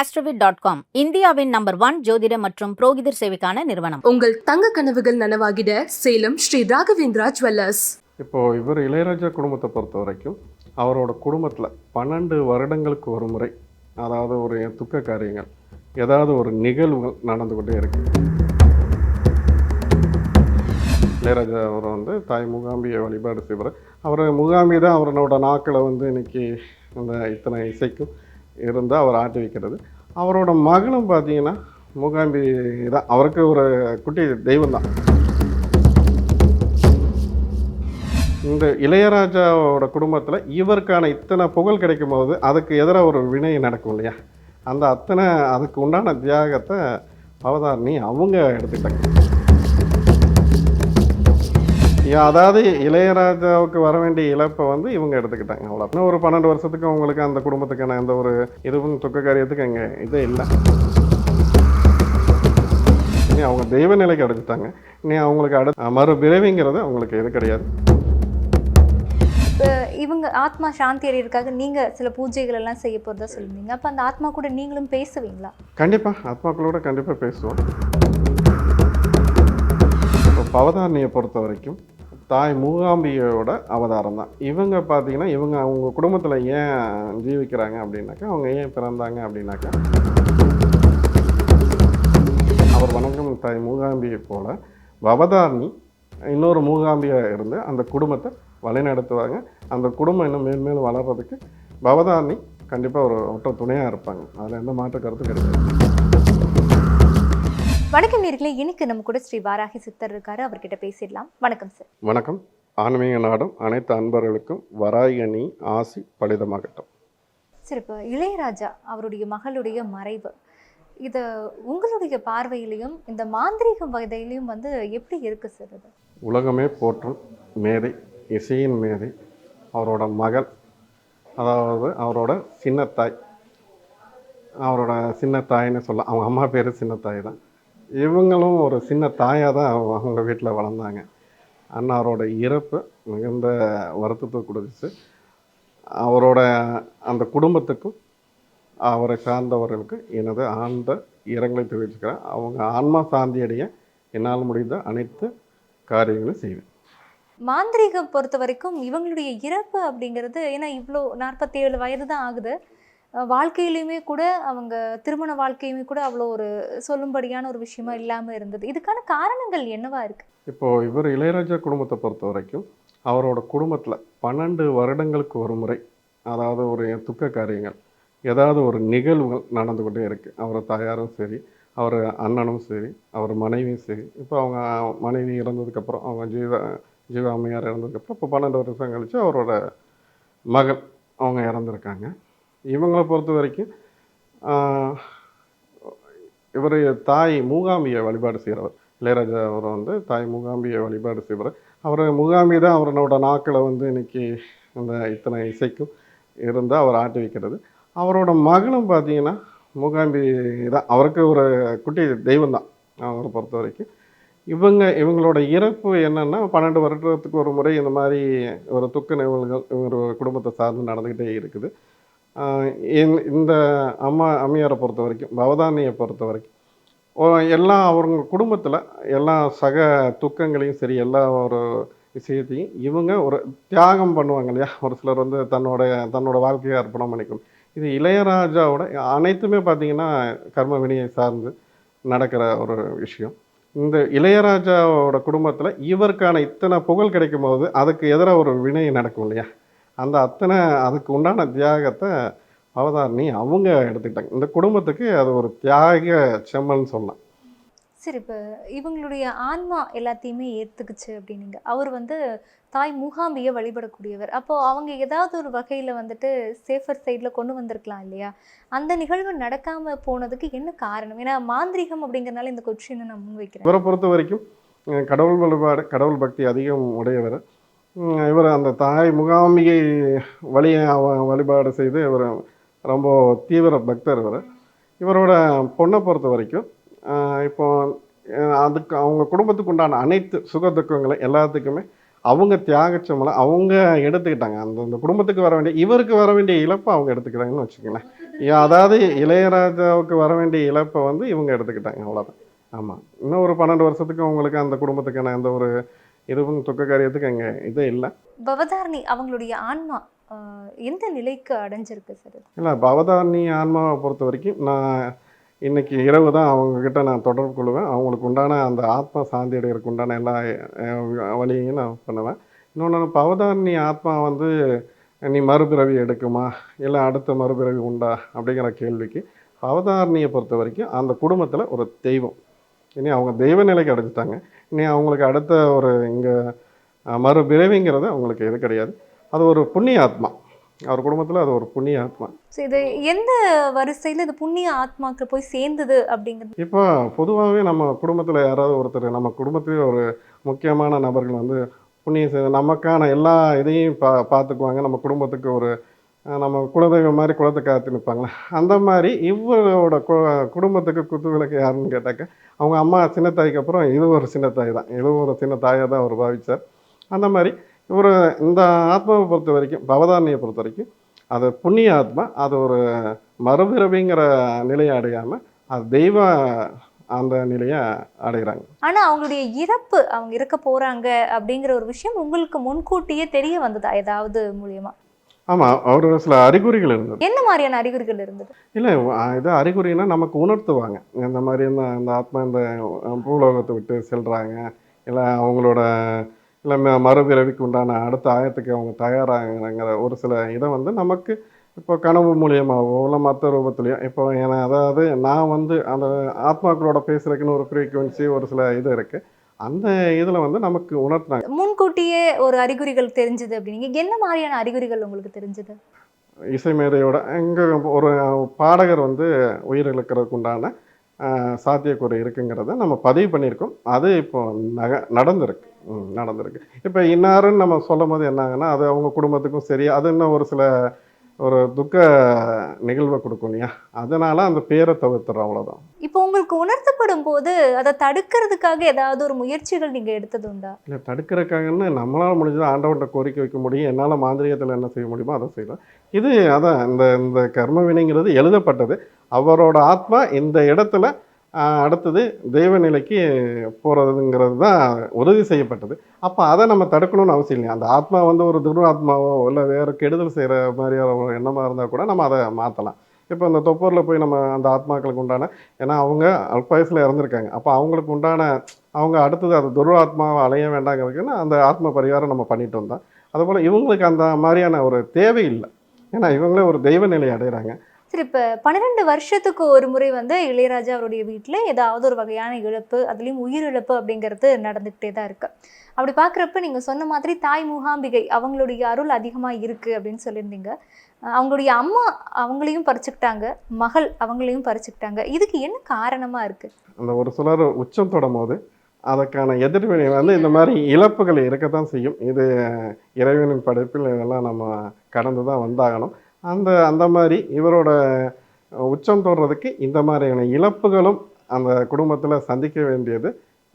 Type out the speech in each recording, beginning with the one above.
AstroVed dot com இந்தியாவின் number one ஜோதிட மற்றும் புரோகிதர் சேவைக்கான நிறுவனம். உங்கள் தங்க கனவுகள் நனவாகிட சேலம் ஸ்ரீ ராகவேந்திரா ஜுவல்லர்ஸ். இப்போது இவர் இளையராஜா குடும்பத்தை பொறுத்த வரைக்கும் அவரோட குடும்பத்தில் பன்னெண்டு வருடங்களுக்கு ஒரு முறை அதாவது ஒரு துக்க காரியங்கள் ஏதாவது ஒரு நிகழ்வுகள் நடந்து கொண்டே இருக்கு. இளையராஜா அவர் வந்து தாய் மூகாம்பியை வழிபாடு செய்வார். அவர் மூகாம்பி தான் அவரோட நாக்களை வந்து இன்னைக்கு அந்த இத்தனை இசைக்கும் இருந்து அவர் ஆட்டி வைக்கிறது. அவரோட மகளும் பார்த்தீங்கன்னா மூகாம்பி தான். அவருக்கு ஒரு குட்டி தெய்வம் தான். இந்த இளையராஜாவோட குடும்பத்தில் இவருக்கான இத்தனை புகழ் கிடைக்கும் போது அதுக்கு எதிராக ஒரு வினை நடக்கும் இல்லையா? அந்த அத்தனை அதுக்கு உண்டான தியாகத்தை அவதாரணி அவங்க எடுத்துக்கிட்டாங்க. அதாவது இளையராஜாவுக்கு வர வேண்டிய இழப்பை வந்து இவங்க எடுத்துக்கிட்டாங்க அவ்வளோ இன்னும் ஒரு பன்னெண்டு வருஷத்துக்கு அவங்களுக்கு அந்த குடும்பத்துக்கான எந்த ஒரு இதுவும் துக்க காரியத்துக்கு அங்கே இதே இல்லை. இனி அவங்க தெய்வ நிலைக்கு அடைஞ்சிட்டாங்க. இனி அவங்களுக்கு அடுத்த மறு பிறவிங்கிறது அவங்களுக்கு இது கிடையாது. இவங்க ஆத்மா சாந்தி அடையிறதுக்காக நீங்க சில பூஜைகள் எல்லாம் செய்ய போறதா சொல்லுவீங்க. அப்ப அந்த ஆத்மா கூட நீங்களும் பேசுவீங்களா? கண்டிப்பாக ஆத்மாக்களோட கண்டிப்பாக பேசுவோம். இப்போ பவதாரணியை பொறுத்த வரைக்கும் தாய் மூகாம்பிகையோட அவதாரம் தான் இவங்க பார்த்தீங்கன்னா இவங்க அவங்க குடும்பத்தில் ஏன் ஜீவிக்கிறாங்க அப்படின்னாக்கா அவங்க ஏன் பிறந்தாங்க அப்படின்னாக்கா அவர் வணங்கும் தாய் மூகாம்பியை போல் பவதாரணி இன்னொரு மூகாம்பியாக இருந்து அந்த குடும்பத்தை வழிநடத்துவாங்க. அந்த குடும்பம் இன்னும் மேன்மேலும் வளர்கிறதுக்கு பவதாரணி கண்டிப்பாக ஒரு ஒற்ற துணையாக இருப்பாங்க. அதில் எந்த மாற்று கருத்தும் கிடையாது. வணக்கம் நேர்களே. இன்னைக்கு நம்ம கூட ஸ்ரீ வாராகி சித்தர் இருக்காரு. அவர்கிட்ட பேசிடலாம். வணக்கம் சார் வணக்கம். ஆன்மீக நாடும் அனைத்து அன்பர்களுக்கும் வராயணி ஆசி பலிதமாகட்டும். சார் இப்போ இளையராஜா அவருடைய மகளுடைய மறைவு இது உங்களுடைய பார்வையிலையும் இந்த மாந்திரீக வகையிலையும் வந்து எப்படி இருக்கு சார் இது? உலகமே போற்றும் மேதை இசையின் மேதை அவரோட மகள் அதாவது அவரோட சின்னத்தாய் அவரோட சின்னத்தாய்னு சொல்லலாம் அவங்க அம்மா பேர் சின்னத்தாய் தான். இவங்களும் ஒரு சின்ன தாயாக தான் அவங்க அவங்க வீட்டில் வளர்ந்தாங்க. அன்னாரோட இறப்பு மிகுந்த வருத்தத்தை கொடுத்துச்சு. அவரோட அந்த குடும்பத்துக்கும் அவரை சார்ந்தவர்களுக்கு எனது ஆழ்ந்த இரங்கலை தெரிவிச்சுக்கிறேன். அவங்க ஆன்மா சாந்தியடைய என்னால் முடிந்த அனைத்து காரியங்களும் செய்வேன். மாந்திரீகம் பொறுத்த வரைக்கும் இவங்களுடைய இறப்பு அப்படிங்கிறது ஏன்னா இவ்வளோ நாற்பத்தி ஏழு வயது தான் ஆகுது. வாழ்க்கையிலையுமே கூட அவங்க திருமண வாழ்க்கையுமே கூட அவ்வளோ ஒரு சொல்லும்படியான ஒரு விஷயமா இல்லாமல் இருந்தது. இதுக்கான காரணங்கள் என்னவா இருக்கு? இப்போது இவர் இளையராஜா குடும்பத்தை பொறுத்த வரைக்கும் அவரோட குடும்பத்தில் பன்னெண்டு வருடங்களுக்கு ஒரு முறை அதாவது ஒரு துக்க காரியங்கள் ஏதாவது ஒரு நிகழ்வுகள் நடந்து கொண்டே இருக்குது அவர் தாயாரும் சரி அவர் அண்ணனும் சரி அவர் மனைவியும் சரி. இப்போ அவங்க மனைவி இறந்ததுக்கப்புறம் அவங்க ஜீவ ஜீவா அம்மையார் இறந்ததுக்கப்புறம் இப்போ பன்னெண்டு வருஷம் கழித்து அவரோட மகள் அவங்க இறந்துருக்காங்க. இவங்களை பொறுத்த வரைக்கும் இவர் தாய் மூகாம்பியை வழிபாடு செய்கிறவர் இளையராஜா அவர் வந்து தாய் மூகாம்பியை வழிபாடு செய்வார் அவர் மூகாம்பி தான் அவரோட நாக்களை வந்து இன்றைக்கி அந்த இத்தனை இசைக்கும் இருந்து அவர் ஆட்டி வைக்கிறது. அவரோட மகளும் பார்த்தீங்கன்னா மூகாம்பி தான். அவருக்கு ஒரு குட்டி தெய்வம் தான் அவரை பொறுத்த வரைக்கும். இவங்க இவங்களோட இறப்பு என்னென்னா பன்னெண்டு வருடத்துக்கு ஒரு முறை இந்த மாதிரி ஒரு துக்க நிகழ்வுகள் ஒரு குடும்பத்தை சார்ந்து நடந்துக்கிட்டே இருக்குது. இந்த- இந்த அம்மா அம்மையாரை பொறுத்த வரைக்கும் பவதானியை பொறுத்த வரைக்கும் எல்லா அவங்க குடும்பத்தில் எல்லா சக துக்கங்களையும் சரி எல்லா ஒரு விஷயத்தையும் இவங்க ஒரு தியாகம் பண்ணுவாங்க இல்லையா? ஒரு சிலர் வந்து தன்னோட தன்னோட வாழ்க்கையை அர்ப்பணம் பண்ணிக்கணும். இது இளையராஜாவோட அனைத்துமே பார்த்திங்கன்னா கர்ம வினியை சார்ந்து நடக்கிற ஒரு விஷயம். இந்த இளையராஜாவோட குடும்பத்தில் இவருக்கான இத்தனை புகழ் கிடைக்கும் போது அதுக்கு எதிராக ஒரு வினை நடக்கும் இல்லையா? அந்த அத்தனை அதுக்கு உண்டான தியாகத்தை அவதாரணி அவங்க எடுத்துக்கிட்டாங்க. இந்த குடும்பத்துக்கு அது ஒரு தியாக செம்மல்னு சொல்லலாம் சரி இப்போ இவங்களுடைய ஆன்மா எல்லாத்தையுமே ஏற்றுக்குச்சு அப்படின்னீங்க. அவர் வந்து தாய் மூகாம்பியை வழிபடக்கூடியவர். அப்போ அவங்க ஏதாவது ஒரு வகையில் வந்துட்டு சேஃபர் சைடில் கொண்டு வந்திருக்கலாம் இல்லையா? அந்த நிகழ்வு நடக்காம போனதுக்கு என்ன காரணம்? ஏன்னா மாந்திரீகம் அப்படிங்கறனால இந்த கொஸ்டினை நான் முன்வைக்கிறேன் இவரை பொறுத்த வரைக்கும் கடவுள் வழிபாடு கடவுள் பக்தி அதிகம் உடையவர். இவர் அந்த தாய் முகாம்பிகை வழியை வழிபாடு செய்து இவர் ரொம்ப தீவிர பக்தர் இவர். இவரோட பொண்ணை பொறுத்த வரைக்கும் இப்போ அதுக்கு அவங்க குடும்பத்துக்கு உண்டான அனைத்து சுக துக்கங்களை எல்லாத்துக்குமே அவங்க தியாகச்சமலை அவங்க எடுத்துக்கிட்டாங்க. அந்த அந்த குடும்பத்துக்கு வர வேண்டிய இவருக்கு வர வேண்டிய இழப்பை அவங்க எடுத்துக்கிட்டாங்கன்னு வச்சுக்கோங்களேன். அதாவது இளையராஜாவுக்கு வர வேண்டிய இழப்பை வந்து இவங்க எடுத்துக்கிட்டாங்க அவ்வளோதான் ஆமாம் இன்னும் ஒரு பன்னெண்டு வருஷத்துக்கு அவங்களுக்கு அந்த குடும்பத்துக்கான எந்த ஒரு இதுவும் துக்க காரியத்துக்கு அங்கே இதே இல்லை. பவதாரணி அவங்களுடைய ஆன்மா எந்த நிலைக்கு அடைஞ்சிருக்கு சார்? இல்லை பவதாரணி ஆன்மாவை பொறுத்த வரைக்கும் நான் இன்னைக்கு இரவு தான் அவங்கக்கிட்ட நான் தொடர்பு கொள்வேன். அவங்களுக்கு உண்டான அந்த ஆத்மா சாந்தி அடைகிறதுக்கு உண்டான எல்லா வழியையும் நான் பண்ணுவேன். இன்னொன்று பவதாரணி ஆத்மா வந்து நீ மறுபிறவி எடுக்குமா? இல்லை அடுத்த மறுபிறவி உண்டா? அப்படிங்கிற கேள்விக்கு பவதாரணியை பொறுத்த வரைக்கும் அந்த குடும்பத்தில் ஒரு தெய்வம். இனி அவங்க தெய்வ நிலைக்கு அடைஞ்சிட்டாங்க. இனி அவங்களுக்கு அடுத்த ஒரு இங்கே மறுபிறவிங்கிறது அவங்களுக்கு இது கிடையாது. அது ஒரு புண்ணிய ஆத்மா அவர் குடும்பத்தில் அது ஒரு புண்ணிய ஆத்மா So, இது எந்த வரிசையில இது புண்ணிய ஆத்மாக்கள் போய் சேர்ந்தது அப்படிங்கிறது? இப்போ பொதுவாகவே நம்ம குடும்பத்தில் யாராவது ஒருத்தர் நம்ம குடும்பத்திலே ஒரு முக்கியமான நபர்கள் வந்து புண்ணிய செய் நமக்கான எல்லா இதையும் பா பார்த்துக்குவாங்க. நம்ம குடும்பத்துக்கு ஒரு நம்ம குலதெய்வம் மாதிரி குலத்தை காத்து நிற்பாங்களே அந்த மாதிரி இவரோட கு குடும்பத்துக்கு குத்து விளக்கு யாருன்னு கேட்டாக்க அவங்க அம்மா சின்ன தாய்க்கு அப்புறம் இது ஒரு சின்ன தாய் தான். இது ஒரு சின்ன தாயாக தான் அவர் பாவித்தார் அந்த மாதிரி இவர் இந்த ஆத்மாவை பொறுத்த வரைக்கும் பவதாரணியை பொறுத்த வரைக்கும் அது புண்ணிய ஆத்மா அது ஒரு மறுபிறவிங்கிற நிலையை அடையாமல் அது தெய்வ அந்த நிலையை அடைகிறாங்க. ஆனால் அவங்களுடைய இறப்பு அவங்க இறக்க போகிறாங்க அப்படிங்கிற ஒரு விஷயம் உங்களுக்கு முன்கூட்டியே தெரிய வந்ததா? ஏதாவது மூலியமாக ஆமாம் அவர் சில அறிகுறிகள் இருந்தது. என்ன மாதிரியான அறிகுறிகள் இருந்தது? இல்லை இது அறிகுறினா நமக்கு உணர்த்துவாங்க. இந்த மாதிரி இந்த இந்த ஆத்மா இந்த பூலோகத்தை விட்டு செல்கிறாங்க இல்லை அவங்களோட இல்லை மறுபிறவிக்கு உண்டான அடுத்த ஆயத்துக்கு அவங்க தயாராகிறாங்கிற ஒரு சில இதை வந்து நமக்கு இப்போ கனவு மூலியமாகவோ இல்லை மற்ற ரூபத்துலையோ இப்போ ஏன்னா அதாவது நான் வந்து அந்த ஆத்மாக்களோட பேசுறதுக்குன்னு ஒரு ஃப்ரீக்குவென்சி ஒரு சில இது இருக்குது அந்த இதில் வந்து நமக்கு உணர்த்துனாங்க முன்கூட்டியே ஒரு அறிகுறிகள் தெரிஞ்சது அப்படின்னீங்க. என்ன மாதிரியான அறிகுறிகள் உங்களுக்கு தெரிஞ்சது? இசை மேதையோட இங்கே ஒரு பாடகர் வந்து உயிரிழக்கிறதுக்கு உண்டான ஆஹ், சாத்தியக்கூறு இருக்குங்கிறத நம்ம பதிவு பண்ணியிருக்கோம். அது இப்போ நக நடந்திருக்கு. நடந்திருக்கு. இப்போ இன்னாருன்னு நம்ம சொல்லும் போது என்ன ஆகுன்னா அது அவங்க குடும்பத்துக்கும் சரி அது இன்னும் ஒரு சில ஒரு துக்க நிகழ்வை கொடுக்கும் இல்லையா? அதனால அந்த பேரை தவிர்த்துறோம் அவ்வளோதான் இப்போ உங்களுக்கு உணர்த்தப்படும் போது அதை தடுக்கிறதுக்காக ஏதாவது ஒரு முயற்சிகள் நீங்க எடுத்தது உண்டா? இல்லை தடுக்கிறதுக்காகன்னு நம்மளால் முடிஞ்சது ஆண்டவன்கிட்ட கோரிக்கை வைக்க முடியும். என்னால் மாந்திரிகத்தில் என்ன செய்ய முடியுமோ அதை செய்யலாம். இது அதான் இந்த இந்த கர்ம வினைங்கிறது எழுதப்பட்டது. அவரோட ஆத்மா இந்த இடத்துல அடுத்தது தெய்வ நிலைக்கு போகிறதுங்கிறது தான் உறுதி செய்யப்பட்டது. அப்போ அதை நம்ம தடுக்கணும்னு அவசியம் இல்லை அந்த ஆத்மா வந்து ஒரு துர்நாத்மாவோ இல்லை வேறு கெடுதல் செய்கிற மாதிரியான ஒரு எண்ணமாக இருந்தால் கூட நம்ம அதை மாற்றலாம் இப்போ இந்த தொப்பூரில் போய் நம்ம அந்த ஆத்மாக்களுக்கு உண்டான ஏன்னா அவங்க அல்பாயுசில் இறந்துருக்காங்க. அப்போ அவங்களுக்கு உண்டான அவங்க அடுத்தது அது துர்வாத்மாவை அலைய வேண்டாங்கிறதுக்குன்னு அந்த ஆத்ம பரிகாரம் நம்ம பண்ணிட்டு வந்தோம் அதுபோல் இவங்களுக்கு அந்த மாதிரியான ஒரு தேவை இல்லை ஏன்னா இவங்களே ஒரு தெய்வ நிலை அடைகிறாங்க சரி இப்போ பன்னிரெண்டு வருஷத்துக்கு ஒரு முறை வந்து இளையராஜா அவருடைய வீட்டில் ஏதாவது ஒரு வகையான இழப்பு அதுலேயும் உயிரிழப்பு அப்படிங்கிறது நடந்துக்கிட்டே தான் இருக்கு. அப்படி பார்க்குறப்ப நீங்கள் சொன்ன மாதிரி தாய் மூகாம்பிகை அவங்களுடைய அருள் அதிகமாக இருக்குது அப்படின்னு சொல்லியிருந்தீங்க. அவங்களுடைய அம்மா அவங்களையும் பறிச்சுக்கிட்டாங்க மகள் அவங்களையும் பறிச்சுக்கிட்டாங்க. இதுக்கு என்ன காரணமாக இருக்குது அந்த ஒரு சிலர் உச்சம் தொடும் போது அதற்கான எதிர்வினை வந்து இந்த மாதிரி இழப்புகள் இருக்கத்தான் செய்யும். இது இறைவனின் படைப்பில் இதெல்லாம் நம்ம கடந்து தான் வந்தாகணும். அந்த அந்த மாதிரி இவரோட உச்சம் தொடுறதுக்கு இந்த மாதிரியான இழப்புகளும் அந்த குடும்பத்தில் சந்திக்க வேண்டியது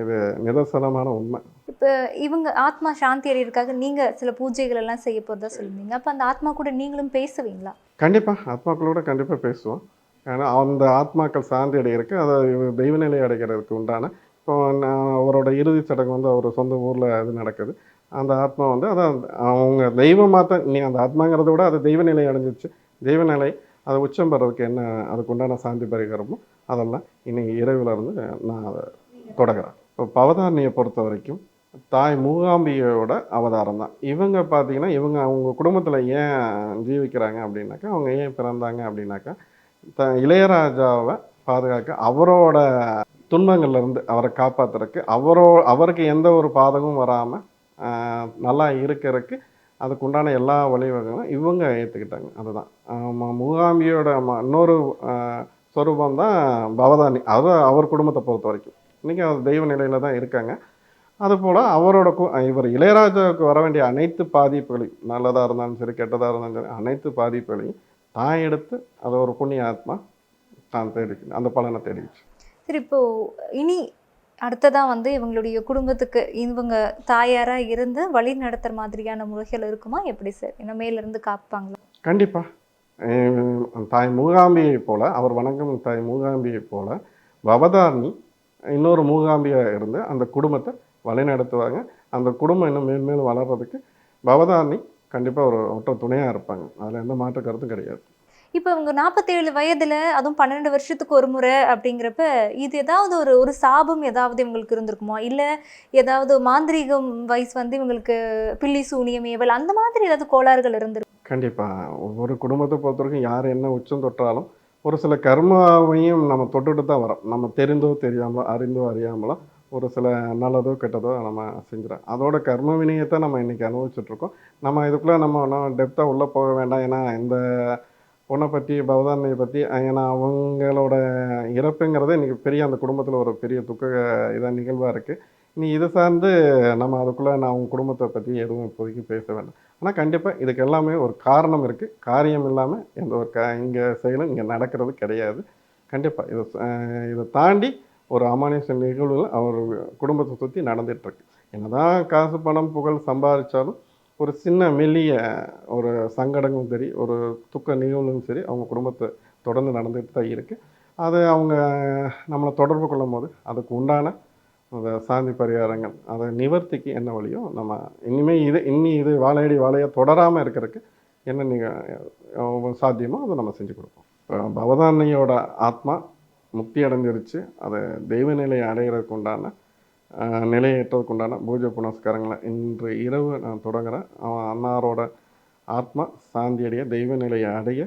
இது நிதர்சனமான உண்மை. இப்போ இவங்க ஆத்மா சாந்தி அடையிறதுக்காக நீங்கள் சில பூஜைகள் எல்லாம் செய்ய போகிறதா சொல்லியிருந்தீங்க அப்போ அந்த ஆத்மா கூட நீங்களும் பேசுவீங்களா? கண்டிப்பாக ஆத்மாக்களோட கண்டிப்பாக பேசுவோம். ஏன்னா அந்த ஆத்மாக்கள் சாந்தி அடைகிறதுக்கு அதை தெய்வநிலை அடைகிறதுக்கு உண்டான இப்போ நான் அவரோட இறுதி சடங்கு வந்து அவர் சொந்த ஊரில் இது நடக்குது. அந்த ஆத்மா வந்து அதான் அவங்க தெய்வமாக நீ அந்த ஆத்மாங்கிறத விட அது தெய்வநிலை அடைஞ்சிருச்சு. தெய்வநிலை அதை உச்சம் பெறதுக்கு என்ன அதுக்கு உண்டான சாந்தி பரிகாரமோ அதெல்லாம் இன்னைக்கு இரவில் இருந்து நான் அதை தொடங்குறேன். இப்போ பவதாரணியை பொறுத்த வரைக்கும் தாய் மூகாம்பிகையோட அவதாரம் தான். இவங்க பார்த்தீங்கன்னா இவங்க அவங்க குடும்பத்தில் ஏன் ஜீவிக்கிறாங்க அப்படின்னாக்கா அவங்க ஏன் பிறந்தாங்க அப்படின்னாக்கா த இளையராஜாவை பாதுகாக்க அவரோட துன்பங்கள்லேருந்து அவரை காப்பாத்துறதுக்கு அவரோ அவருக்கு எந்த ஒரு பாதகமும் வராமல் நல்லா இருக்கிறதுக்கு அதுக்கு உண்டான எல்லா வழிவகைகளும் இவங்க ஏற்றுக்கிட்டாங்க அதுதான். மூகாம்பியோட ம- இன்னொரு சொரூபம் தான் பவதானி. அது அவர் குடும்பத்தை பொறுத்த வரைக்கும். இன்றைக்கி அவர் தெய்வ நிலையில் தான் இருக்காங்க. அதுபோல் அவரோட கு இவர் இளையராஜாவுக்கு வர வேண்டிய அனைத்து பாதிப்புகளையும் நல்லதாக இருந்தாலும் சரி கெட்டதாக இருந்தாலும் சரி அனைத்து பாதிப்புகளையும் தான் எடுத்து அது ஒரு புண்ணிய ஆத்மா தான் தேடிச்சு அந்த பலனை தேடிச்சு சரி இப்போ இனி அடுத்ததாக வந்து இவங்களுடைய குடும்பத்துக்கு இவங்க தாயாராக இருந்து வழி நடத்துகிற மாதிரியான முறைகள் இருக்குமா? எப்படி சார்? இன்னும் மேலேருந்து காப்பாங்களா? கண்டிப்பாக தாய் மூகாம்பியை போல் அவர் வணங்கும் தாய் மூகாம்பியை போல் பவதாரணி இன்னொரு மூகாம்பியாக இருந்து அந்த குடும்பத்தை வழிநடத்துவாங்க அந்த குடும்பம் இன்னும் மேன்மேலும் வளர்கிறதுக்கு பவதாரணி கண்டிப்பாக ஒரு ஒற்ற துணையாக இருப்பாங்க. அதில் எந்த மாற்று கருத்தும் கிடையாது. இப்போ இவங்க நாற்பத்தேழு வயதில் அதுவும் பன்னெண்டு வருஷத்துக்கு ஒரு முறை அப்படிங்கிறப்ப இது ஏதாவது ஒரு ஒரு சாபம் ஏதாவது இவங்களுக்கு இருந்திருக்குமா? இல்லை ஏதாவது மாந்திரீகம் வயசு வந்து இவங்களுக்கு பில்லி சூனியம் ஏவல் அந்த மாதிரி ஏதாவது கோளாறுகள் இருந்திருக்கு கண்டிப்பாக ஒவ்வொரு குடும்பத்தை பொறுத்த வரைக்கும் யார் என்ன உச்சம் தொட்டாலும் ஒரு சில கர்மாவையும் நம்ம தொட்டுட்டு தான் வரோம். நம்ம தெரிந்தோ தெரியாமலோ அறிந்தோ அறியாமலோ ஒரு சில நல்லதோ கெட்டதோ நம்ம செஞ்சிடும் அதோட கர்ம வினையத்தை நம்ம இன்றைக்கி அனுபவிச்சுட்ருக்கோம் நம்ம இதுக்குள்ளே நம்ம இன்னும் டெப்த்தாக உள்ளே போக வேண்டாம். ஏன்னா இந்த பொண்ணை பற்றி பவதாரணியை பற்றி ஏன்னா அவங்களோட இறப்புங்கிறது இன்றைக்கி பெரிய அந்த குடும்பத்தில் ஒரு பெரிய துக்க இதாக நிகழ்வாக இருக்குது நீ இதை சார்ந்து நம்ம அதுக்குள்ளே நான் அவங்க குடும்பத்தை பற்றி எதுவும் இப்போதைக்கு பேச வேண்டாம். ஆனால் கண்டிப்பாக இதுக்கு எல்லாமே ஒரு காரணம் இருக்குது காரியம் இல்லாமல் எந்த ஒரு க இங்கே செயலும் இங்கே நடக்கிறது கிடையாது. கண்டிப்பாக இதை இதை தாண்டி ஒரு அமானுஷ நிகழ்வுகள் அவர் குடும்பத்தை சுற்றி நடந்துகிட்ருக்கு என்னதான் காசு பணம் புகழ் சம்பாதிச்சாலும் ஒரு சின்ன மெல்லிய ஒரு சங்கடங்களும் சரி ஒரு துக்க நிகழ்வுகளும் சரி அவங்க குடும்பத்தை தொடர்ந்து நடந்துகிட்டு தான் இருக்குது அது அவங்க நம்மளை தொடர்பு கொள்ளும் போது அதுக்கு உண்டான அந்த சாந்தி பரிகாரங்கள் அதை நிவர்த்திக்கு என்ன வழியோ நம்ம இனிமேல் இது இன்னி இது வாழையடி வாழையாக தொடராமல் இருக்கிறதுக்கு என்ன நீங்கள் சாத்தியமோ அதை நம்ம செஞ்சு கொடுப்போம். பவதானையோட ஆத்மா முக்தி அடைஞ்சிருச்சு. அதை தெய்வநிலையை அடைகிறதுக்கு உண்டான ஆஹ், நிலையை எட்டுறதுக்கு உண்டான பூஜை புனஸ்காரங்களை இன்று இரவு நான் தொடங்குறேன். அவன் அன்னாரோட ஆத்மா சாந்தி அடைய தெய்வ நிலையை அடைய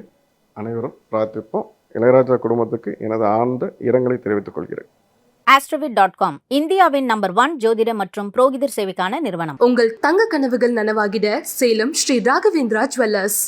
அனைவரும் பிரார்த்திப்போம். இளையராஜா குடும்பத்துக்கு எனது ஆழ்ந்த இரங்கலை தெரிவித்துக் கொள்கிறேன். ஆஸ்ட்ரோவிட் டாட் காம் இந்தியாவின் நம்பர் ஒன் ஜோதிட மற்றும் புரோகிதர் சேவைக்கான நிறுவனம். உங்கள் தங்க கனவுகள் நனவாகிட சேலம் ஸ்ரீ ராகவேந்திரா ஜுவல்லர்ஸ்.